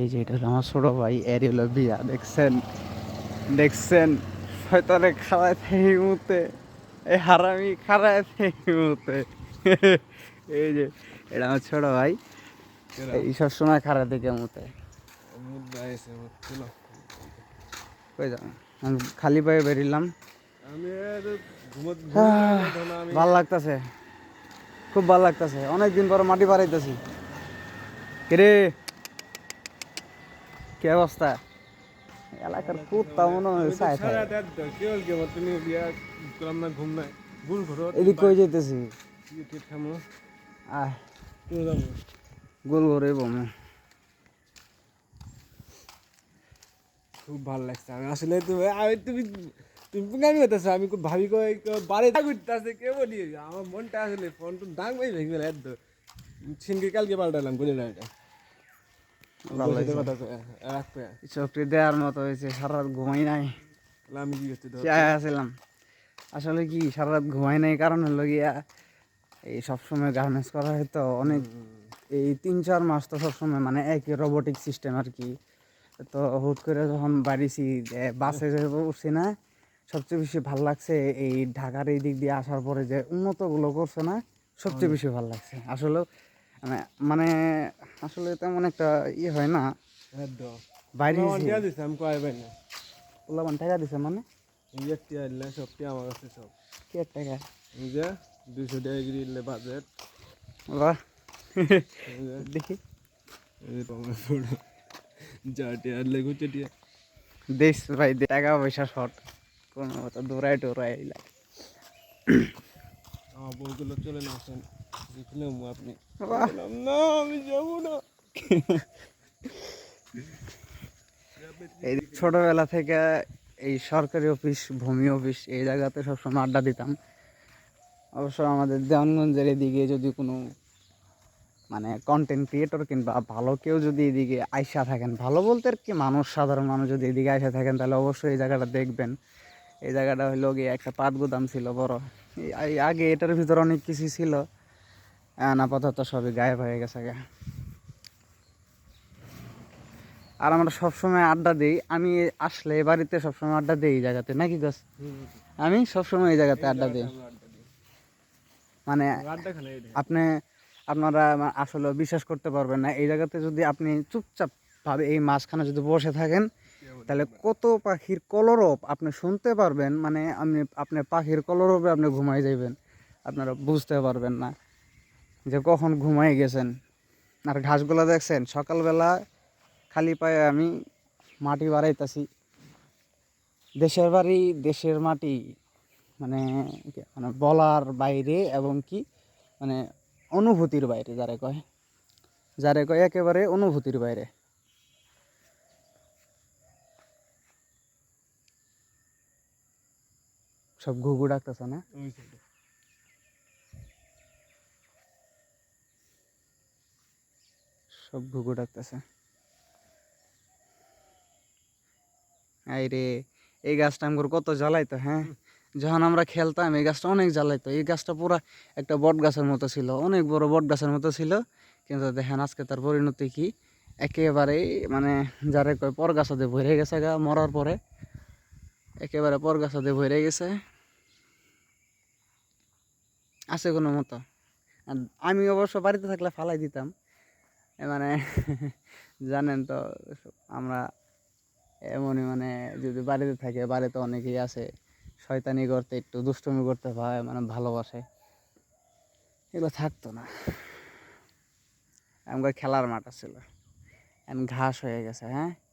এই যে এটা হলো আমার ছোট ভাই এর হলো বিয়া দেখছেন? দেখছেন? শয়তানে খাড়ায় থেকে মুহূর্তে। এই হারামি খাড়ায় থেকে মুহূর্তে। এই যে এটা আমার ছোট ভাই। এই সব সময় খাড়া থেকে মুহূর্তে কই আমি খালি পায়ে বেরিলাম। ভালো লাগতেছে। খুব ভালো লাগতেছে। অনেক দিন পর মাটি বাড়াইতেছি। কিরে? কি অবস্থা? এলাকার কুত্তা মনে হয় ঘর এদিক কই খামো। আহ গোল করে বমু। খুব ভালো লাগছে। আমি আসলে তুমি আমি তুমি তুমি পুঙ্গামি হতেছো আমি খুব ভাবি কই বাড়ি ঘুরতেছে কে বলি? আমার মনটা আসলে ফোন তো দাং ভাই ভেঙে গেল এত। ছিনকে কালকে পাল্টালাম বুঝে না এটা ভালো বসে লাগছে। কথা কয়ে, রাখবে চোখটি দেওয়ার মতো হয়েছে সারা রাত ঘুমাই নাই। তাহলে আমি কি করছি চেয়ে আসছিলাম আসলে কি সারা রাত ঘুমাই নাই কারণ হলো গিয়া এই সবসময় গার্মেন্টস করা হয় তো অনেক এই তিন চার মাস তো সবসময় মানে একই রোবোটিক সিস্টেম আর কি। তো হুট করে যখন বাড়িছি বাসে উঠছি না সবচেয়ে বেশি ভালো লাগছে এই ঢাকার এই দিক দিয়ে আসার পরে যে উন্নতগুলো করছে না সবচেয়ে বেশি ভালো লাগছে। আসলে মানে মানে আসলে তেমন একটা ইয়ে হয় না। বাইরে কয় ভাই না। ওলামান টাকা দিছে মানে? টিয়া সব টিয়া আমার কাছে সব। কি টাকা? যে টাকা বাজেট বাহ। দেখি। এই যে তোমার ফটো যা টিয়া দিলে গুছে দেশ ভাই টাকা পয়সা শর্ট। কোনো মতো দৌড়াই টোড়াই এলা। আমার বউগুলো চলে না আসেন। দেখলেন আপনি। না আমি যাব না। এই ছোটবেলা থেকে এই সরকারি অফিস ভূমি অফিস এই জায়গাতে সবসময় আড্ডা দিতাম। অবশ্য আমাদের দেওয়ানগঞ্জের এদিকে যদি কোনো মানে কন্টেন্ট ক্রিয়েটর কিংবা ভালো কেউ যদি এদিকে আইসা থাকেন ভালো বলতে আর কি মানুষ সাধারণ মানুষ যদি এদিকে আইসা থাকেন তাহলে অবশ্যই এই জায়গাটা দেখবেন। এই জায়গাটা হলো গিয়ে একটা পাট গুদাম ছিল বড়। আগে এটার ভিতরে অনেক কিছু ছিল। এখন আপাতত সবই গায়েব হয়ে গেছে গা। আর আমরা সবসময় আড্ডা দিই। আমি আসলে এ বাড়িতে সবসময় আড্ডা দিই এই জায়গাতে। নাকি গাছ আমি সবসময় এই জায়গাতে আড্ডা দিই। মানে আপনি, আপনারা আসলে বিশ্বাস করতে পারবেন না। এই জায়গাতে যদি আপনি চুপচাপ ভাবে এই মাঝখানে যদি বসে থাকেন, তাহলে কত পাখির কলরব আপনি শুনতে পারবেন। মানে আপনি আপনি পাখির কলরবে আপনি ঘুমাই যাইবেন। আপনারা বুঝতে পারবেন না। যে কখন ঘুমাই গেছেন? আর ঘাসগুলো দেখছেন? সকালবেলা খালি পায়ে আমি মাটি বাড়াইতেছি। দেশের বাড়ি, দেশের মাটি মানে মানে বলার বাইরে এবং কি মানে অনুভূতির বাইরে, যারে কয়। যারে কয় একেবারে অনুভূতির বাইরে। সব ঘুঘু ডাকতেছে না? সব ঘুঘু ডাকতেছে। এই এই গাছটা আমার কত জ্বালাইতো হ্যাঁ? যখন আমরা খেলতাম, এই গাছটা অনেক জ্বালাইতো। এই গাছটা পুরা একটা বট গাছের মতো ছিল, অনেক বড় বট গাছের মতো ছিল। কিন্তু দেখেন, আজকে তার পরিণতি কি? একেবারেই মানে যারে কয় পর গাছাতে ভরে গেছে গা, মরার পরে। একেবারে পর গাছাতে ভরে গেছে। আছে কোনো মতো? আমি অবশ্য বাড়িতে থাকলে ফালাই দিতাম। মানে জানেন তো, আমরা এমনই মানে যদি বাড়িতে থাকে, বাড়িতে অনেকেই আছে, শয়তানি করতে, একটু দুষ্টুমি করতে হয় মানে ভালোবাসে। এগুলো থাকতো না। আমাকে খেলার মাঠ ছিল। এখন ঘাস হয়ে গেছে হ্যাঁ?